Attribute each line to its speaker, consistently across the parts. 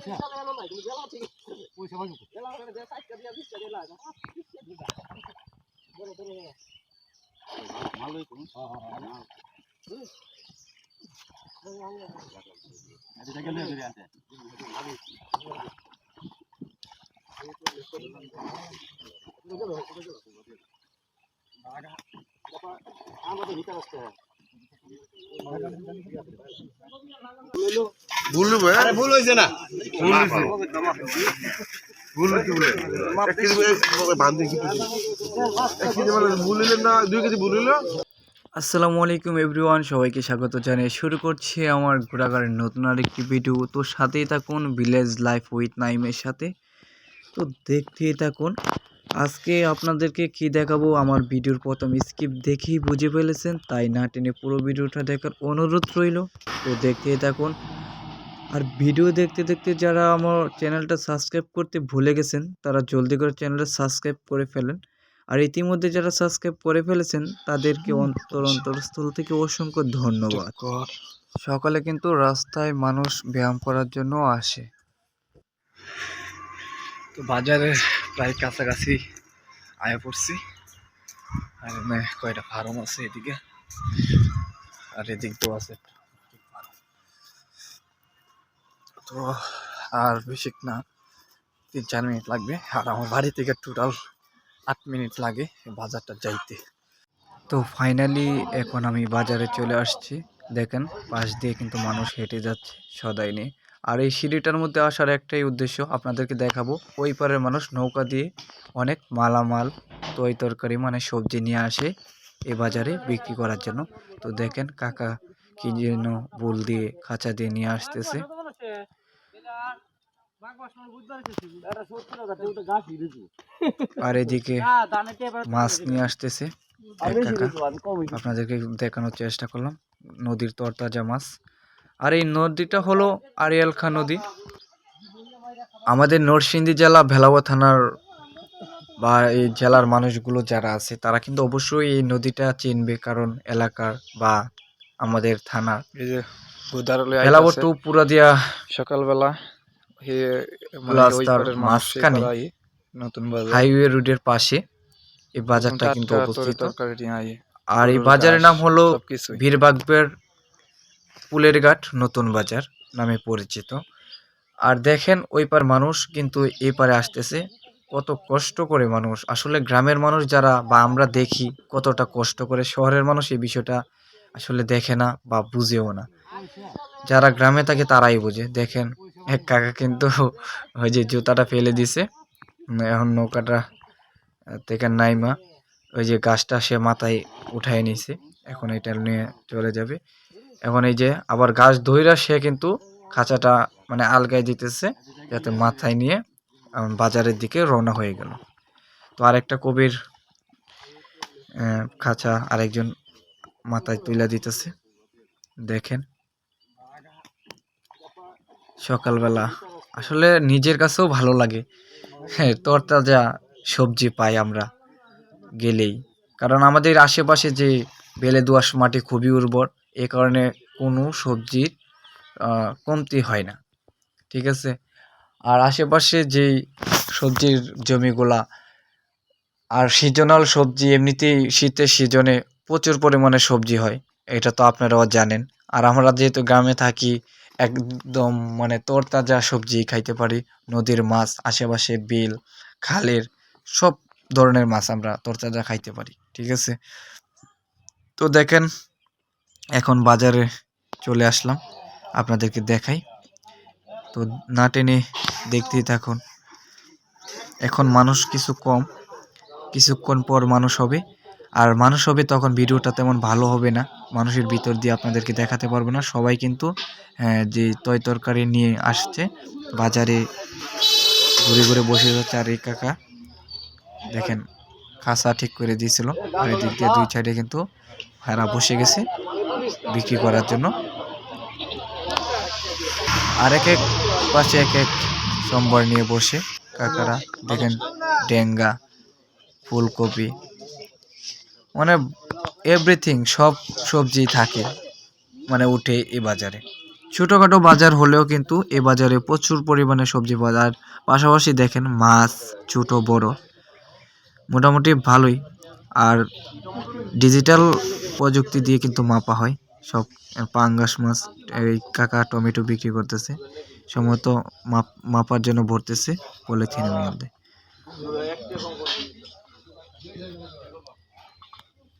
Speaker 1: পয়সা পয়সা পাবো ভালোই তো এটা গেলে ধরে আছে
Speaker 2: ভুল
Speaker 1: আরে ভুল হয়েছে না।
Speaker 2: ভুল হয়েছে। ভুল কি বলে? এক কেজি বান্ধে কি এক কেজি মানে ভুল নিলেন না দুই কেজি ভুল
Speaker 3: আসসালামু আলাইকুম এভরিওয়ান সবাইকে স্বাগত জানিয়ে শুরু করছি আমার ঘোরাঘাটের নতুন আরেকটি ভিডিও। তো সাথেই থাকুন ভিলেজ লাইফ উইথ নাইমের সাথে। তো দেখতেই থাকুন আজকে আপনাদেরকে কি দেখাবো? আমার ভিডিওর প্রথম স্কিপ দেখেই বুঝে ফেলেছেন তাই না টেনে পুরো ভিডিওটা দেখার অনুরোধ রইল। তো দেখতেই থাকুন। আর ভিডিও দেখতে দেখতে যারা আমার চ্যানেলটা সাবস্ক্রাইব করতে ভুলে গেছেন তারা জলদি করে চ্যানেলটা সাবস্ক্রাইব করে ফেলেন। আর ইতিমধ্যে যারা সাবস্ক্রাইব করে ফেলেছেন তাদেরকে অন্তর অন্তরস্থল থেকে অসংখ্য ধন্যবাদ। সকালে কিন্তু রাস্তায় মানুষ ব্যায়াম করার জন্য আসে। তো বাজারে প্রায় কাছাকাছি আয়া পড়ছি। আর এখানে কয়টা ফার্ম আছে এদিকে। আর এদিক তো আছে তো আর বেশি না, তিন চার মিনিট লাগবে। আর আমার বাড়ি থেকে টোটাল আট মিনিট লাগে বাজারটা যাইতে। তো ফাইনালি এখন আমি বাজারে চলে আসছি। দেখেন, পাশ দিয়ে কিন্তু মানুষ হেঁটে যাচ্ছে সদাই নিয়ে। আর এই সিঁড়িটার মধ্যে আসার একটাই উদ্দেশ্য আপনাদেরকে দেখাবো। ওই পারের মানুষ নৌকা দিয়ে অনেক মালামাল তৈ তরকারি মানে সবজি নিয়ে আসে এ বাজারে বিক্রি করার জন্য। তো দেখেন কাকা কি যেন বুল দিয়ে খাঁচা দিয়ে নিয়ে আসতেছে। আর এদিকে মাছ নিয়ে আসতেছে। আপনাদেরকে দেখানোর চেষ্টা করলাম। নদীর তরতাজা মাছ। আর এই নদীটা হলো আরিয়াল খা নদী আমাদের নরসিংদী জেলা ভেলাওয়া থানার বা এই জেলার মানুষগুলো যারা আছে তারা কিন্তু অবশ্যই এই নদীটা চিনবে কারণ এলাকার বা আমাদের থানার
Speaker 4: এই যে গোদারলে
Speaker 3: ভেলাবো টু পুরাদিয়া
Speaker 4: সকালবেলা মানে
Speaker 3: মাঝখানে
Speaker 4: নতুন
Speaker 3: হাইওয়ে রোডের পাশে এই বাজারটা কিন্তু অবস্থিত। আর এই বাজারের নাম হলো। বীরবাগবের পুলের ঘাট নতুন বাজার নামে পরিচিত। আর দেখেন ওই পার মানুষ কিন্তু এই পারে আসতেছে। কত কষ্ট করে মানুষ। আসলে গ্রামের মানুষ যারা বা আমরা দেখি কতটা কষ্ট করে, শহরের মানুষ এই বিষয়টা আসলে দেখে না বা বুঝেও না। যারা গ্রামে থাকে তারাই বোঝে। দেখেন এক কাকা কিন্তু ওই যে জুতাটা ফেলে দিছে। এখন নৌকাটা থেকে নাইমা। ওই যে গাছটা সে মাথায় উঠায় নিছে। এখন এটা নিয়ে চলে যাবে। এখন এই যে আবার গাছ ধইরা সে কিন্তু খাঁচাটা মানে আলগায় দিতেছে যাতে মাথায় নিয়ে বাজারের দিকে রওনা হয়ে গেল। তো আরেকটা কবির খাঁচা আরেকজন মাথায় তুলে দিতেছে। দেখেন। সকালবেলা। আসলে নিজের কাছেও ভালো লাগে। হ্যাঁ তরতাজা সবজি পাই আমরা গেলেই। কারণ আমাদের আশেপাশে যে বেলে দোআঁশ মাটি খুবই উর্বর। এ কারণে কোনো সবজির কমতি হয় না। ঠিক আছে? আর আশেপাশে যেই সবজির জমিগুলা, আর সিজনাল সবজি, এমনিতেই শীতের সিজনে প্রচুর পরিমাণে সবজি হয়, এটা তো আপনারাও জানেন। আর আমরা যেহেতু গ্রামে থাকি, একদম মানে তরতাজা সবজি খাইতে পারি, নদীর মাছ, আশেপাশে বিল, খালের, সব ধরনের মাছ আমরা তরতাজা খাইতে পারি। ঠিক আছে? তো দেখেন এখন বাজারে চলে আসলাম আপনাদেরকে দেখাই। তো না টেনে দেখতেই থাকুন এখন মানুষ কিছু কম কিছুক্ষণ পর মানুষ হবে। আর মানুষ হবে তখন ভিডিওটা তেমন ভালো হবে না মানুষের ভিতর দিয়ে আপনাদেরকে দেখাতে পারব না। সবাই কিন্তু আহ, যে তয় তরকারি নিয়ে আসছে বাজারে ঘুরে ঘুরে বসে যাচ্ছে আর এই কাকা দেখেন খাসা ঠিক করে দিয়েছিল। আর এদিক দিয়ে দুই সাইডে কিন্তু হারা বসে গেছে। বিক্রি করার জন্য। আর এক এক পাশে এক এক সম্বর নিয়ে বসে কাকারা, দেখেন ডেঙ্গা, ফুলকপি মানে এভরিথিং সব সবজি থাকে মানে উঠে এই বাজারে। ছোটোখাটো বাজার হলেও কিন্তু এ বাজারে প্রচুর পরিমাণে সবজি বাজার পাশাপাশি দেখেন মাছ, ছোট, বড়, মোটামুটি ভালোই। আর ডিজিটাল প্রযুক্তি দিয়ে কিন্তু মাপা হয়। সব পাঙ্গাস মাছ, এই কাকা টমেটো বিক্রি করতেছে। সম্ভবত মাপ, মাপার জন্য ভরতেছে পলিথিনের মধ্যে।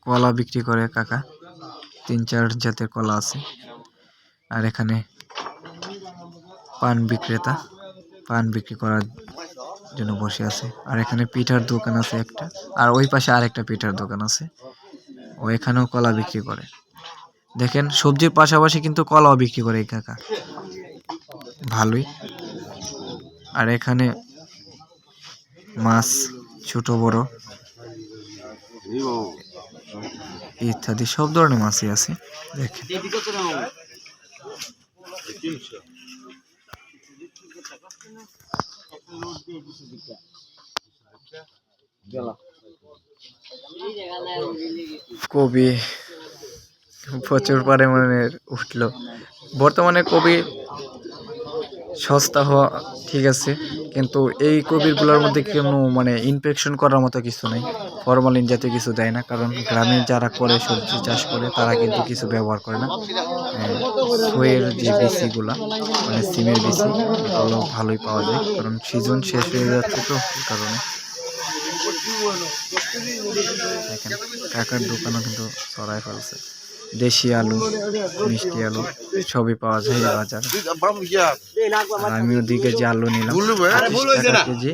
Speaker 3: কলা বিক্রি করে কাকা। তিন, চার জাতের কলা আছে। আর এখানে পান বিক্রেতা, পান বিক্রি করার জন্য বসে আছে। আর এখানে পিঠার দোকান আছে একটা। আর ওই পাশে আরেকটা পিঠার দোকান আছে। ও এখানেও কলা বিক্রি করে। দেখেন, সবজির পাশাপাশি কিন্তু কলাও বিক্রি করে এই কাকা। ভালোই। আর এখানে মাছ, ছোট, বড় ইত্যাদি, সব ধরনের মাছই আছে। দেখেন। কবি প্রচুর পরিমাণে উঠল। বর্তমানে কবি সস্তা হওয়া ঠিক আছে, কিন্তু এই কবিরগুলোর মধ্যে কোনো মানে ইনফেকশন করার মতো কিছু নেই। ফরমালিন জাতীয় কিছু দেয় না, কারণ গ্রামে যারা করে, সবজি চাষ করে, তারা কিন্তু কিছু ব্যবহার করে না। সোয়ের যে বিসিগুলা মানে সিমের বিসি এগুলো ভালোই পাওয়া যায়, কারণ সিজন শেষ হয়ে যাচ্ছে তো কারণে। দেখেন কাকার দোকানও কিন্তু সরাই ফেলছে। দেশি আলু মিষ্টি আলু সবই পাওয়া যায় বাজার। আর আমি ওদিকে যে আলু নিলাম কেজি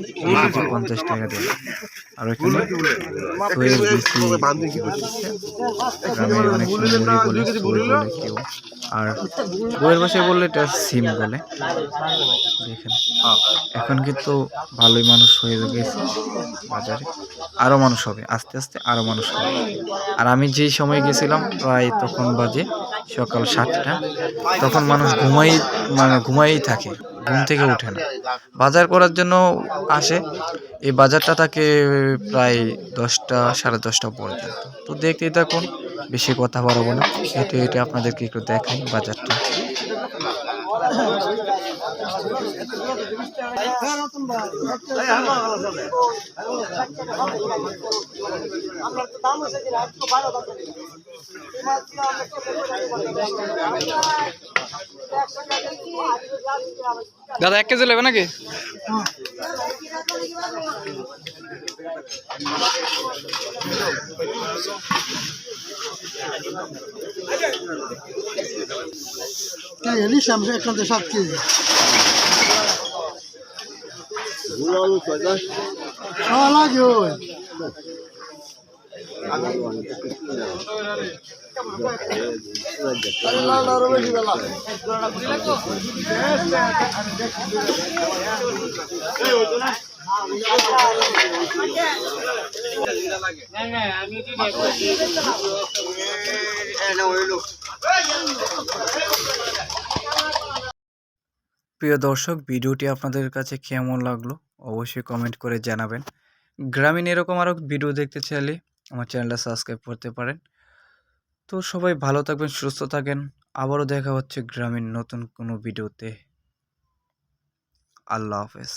Speaker 3: পঞ্চাশ টাকা দিলাম আর ওইখানে সোয়ের বিচি
Speaker 2: বান্ধে কি করছিস
Speaker 3: গ্রামে অনেক মুড়ি বলে সোয়ে বলে কেউ। আর বইয়ের ভাষায় বললে এটা সিম বলে। দেখেন। এখন কিন্তু ভালোই মানুষ হয়ে গেছে বাজারে। আরও মানুষ হবে আস্তে আস্তে আরও মানুষ হবে। আর আমি যেই সময় গেছিলাম প্রায় তখন বাজে সকাল সাতটা। তখন মানুষ ঘুমাই মানে ঘুমাই থাকে। ঘুম থেকে ওঠে না। বাজার করার জন্য আসে। এই বাজারটা থাকে প্রায় দশটা সাড়ে দশটা পর্যন্ত। তো দেখতেই থাকুন বেশি কথা বাড়াবো না। এটা এটা আপনাদেরকে একটু দেখাই বাজারটা।
Speaker 4: দাদা এক কেজি নেবে নাকি?
Speaker 5: নিশ্চয় আমি এখান থেকে সাত কেজি।
Speaker 3: প্রিয় দর্শক ভিডিওটি আপনাদের কাছে কেমন লাগল? অবশ্যই কমেন্ট করে জানাবেন। গ্রামীণ এরকম আরও ভিডিও দেখতে চাইলে আমার চ্যানেলটা সাবস্ক্রাইব করতে পারেন। তো সবাই ভালো থাকবেন, সুস্থ থাকেন। আবারও দেখা হচ্ছে গ্রামীণ নতুন কোনো ভিডিওতে আল্লাহ হাফেজ।